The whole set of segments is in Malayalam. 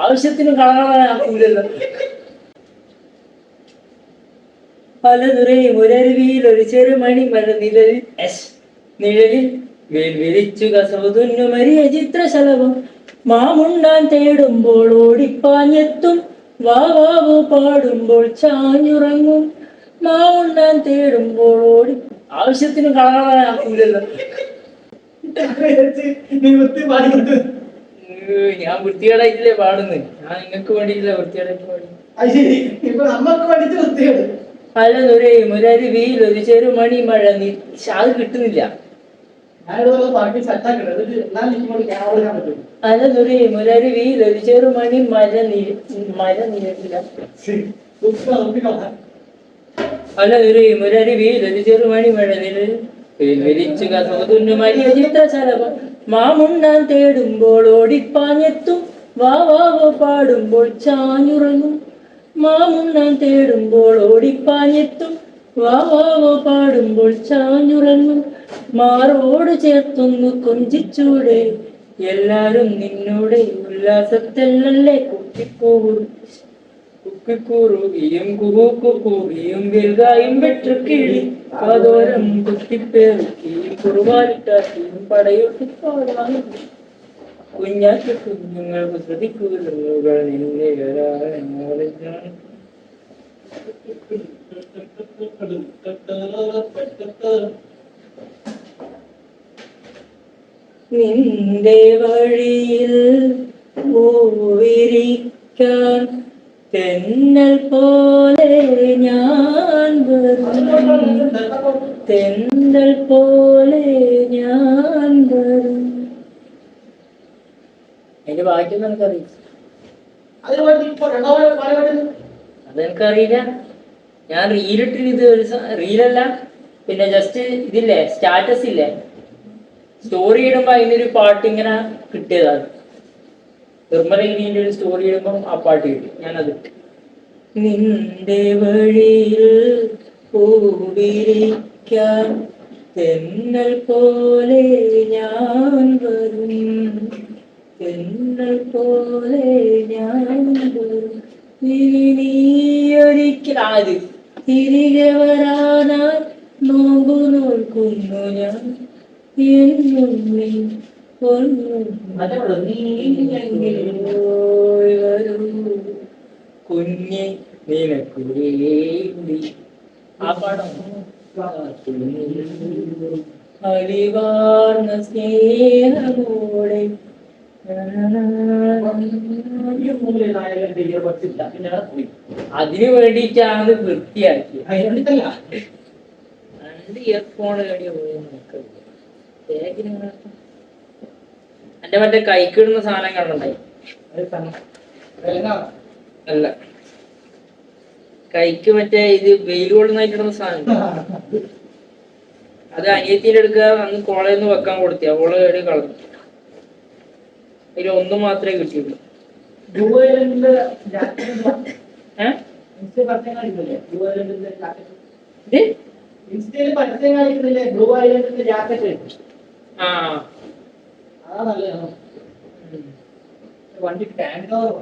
ആവശ്യത്തിന് കളകളാക്കൂലല്ലോ പലതുറയും ഒരരുവിയിൽ ഒരു ചെറുമണി മഴ നിഴലിൽ നിഴലിൽ വേൽവിരിച്ചു കസവതുന്നു മരിയ ചിത്ര ശലവം മാമുണ്ടാൻ തേടുമ്പോൾ ഓടിപ്പാഞ്ഞെത്തും വാവാവു പാടുമ്പോൾ ചാഞ്ഞുറങ്ങും മാമുണ്ടാൻ തേടുമ്പോൾ ഓടി ആവശ്യത്തിന് കളകളാക്കൂലല്ലോ ഞാൻ വൃത്തികേടായിട്ടില്ലേ പാടുന്നത് ഞാൻ നിങ്ങൾക്ക് വേണ്ടിയില്ല വൃത്തികേടായിട്ട് പാടി അത് ശരി. ഇപ്പൊ നമ്മക്ക് വേണ്ടിട്ട് പലതുരയും ഒരരുവിയിൽ ഒരു ചെറുമണി മഴ നീ പക്ഷെ അത് കിട്ടുന്നില്ല. അല്ല പാട്ടി സെറ്റാക്കട്ടെ. എന്നിട്ട് എന്നാൽ എനിക്ക് ക്യാമറ മഴ നീ പലതുരയും ഒരരുവിയിൽ ഒരു ചെറുമണി മഴ നീ മഴ നീ പലതുരയും ഒരരുവിയിൽ ഒരു ചെറുമണി മഴ വിരിച്ചു കസവുന്നു മരിയ ചിത്രശലഭം മാമുണ്ണാൻ തേടുമ്പോൾ ഓടിപ്പാഞ്ഞെത്തും. വാവാവോ പാടുമ്പോൾ ചാഞ്ഞുറങ്ങും. മാമുണ്ണാൻ തേടുമ്പോൾ ഓടിപ്പാഞ്ഞെത്തും. വാവാവോ പാടുമ്പോൾ ചാഞ്ഞുറങ്ങും. മാറോട് ചേർത്തൊന്നു കൊഞ്ചിച്ചൂടെ. എല്ലാരും നിന്നോടെ ഉല്ലാസത്തെല്ലല്ലേ കുട്ടിപ്പോകും കുക്കിക്കൂറുകയും കുഹൂക്കുകൂകയും വെൽകായും വെട്ടുക്കിളി കാതോരം കുത്തിപ്പേറുകയും കുറുവാലിട്ടാക്കിയും പടയൊട്ടി പാടാനും കുഞ്ഞാക്കി കുഞ്ഞുങ്ങൾക്ക് ശ്രദ്ധിക്കുകൾ നിന്നെ ഒരാളെ നിന്റെ വഴിയിൽ പൂവിരിക്കാൻ തെന്നൽ പോലെ ഞാൻ വരും. തെന്നൽ പോലെ ഞാൻ വരും. അതിന്റെ വാക്യം എനിക്കറിയില്ല അതെനിക്കറിയില്ല. ഞാൻ റീലിട്ടിന് ഇത് ഒരു റീലല്ല. പിന്നെ ജസ്റ്റ് ഇതില്ലേ സ്റ്റാറ്റസ് ഇല്ലേ സ്റ്റോറി ഇടുമ്പോ അതിനൊരു പാട്ട് ഇങ്ങനെ കിട്ടിയതാണ്. നിർമ്മലഗിരിന്റെ ഒരു സ്റ്റോറി ഇടുമ്പോ ആ പാട്ട് കിട്ടി. ഞാനത്. നിന്റെ വഴിയിൽ പൂവിരിക്കാൻ തെന്നൽ പോലെ ഞാൻ വരും. തെന്നൽ പോലെ ഞാൻ വരും. ഇനി അത് തിരികെ വരാനായി നോമ്പു നോക്കുന്നു ഞാൻ. എന്നും കുഞ്ഞെ നിനക്കു ആ പാടം അലിവാർന്ന സ്നേഹമോടെ അതിനു വേണ്ടിയിട്ടാണ് വൃത്തിയാക്കി രണ്ട് ഇയർഫോൺ കേടിയ എന്റെ മറ്റേ കൈക്കിടുന്ന സാധനം കണ്ടുണ്ടായി അല്ല. കൈക്ക് മറ്റേ ഇത് വെയിൽ കൊള്ളുന്നതായിട്ടിടുന്ന സാധനം അത് അനിയത്തിന്റെ എടുക്കുക അന്ന് കോളേജിൽ നിന്ന് വെക്കാൻ കൊടുത്തി. അവൾ കേടി കളഞ്ഞു. അതിൽ ഒന്ന് മാത്രമേ കിട്ടിയുള്ളൂ. ആ. അതാ നല്ലതാണ് വണ്ടി ടാങ്ക് കവർ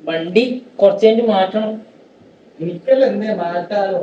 വണ്ടി കുറച്ച് മാറ്റണം. എനിക്കല്ല എന്തേ മാറ്റാലോ?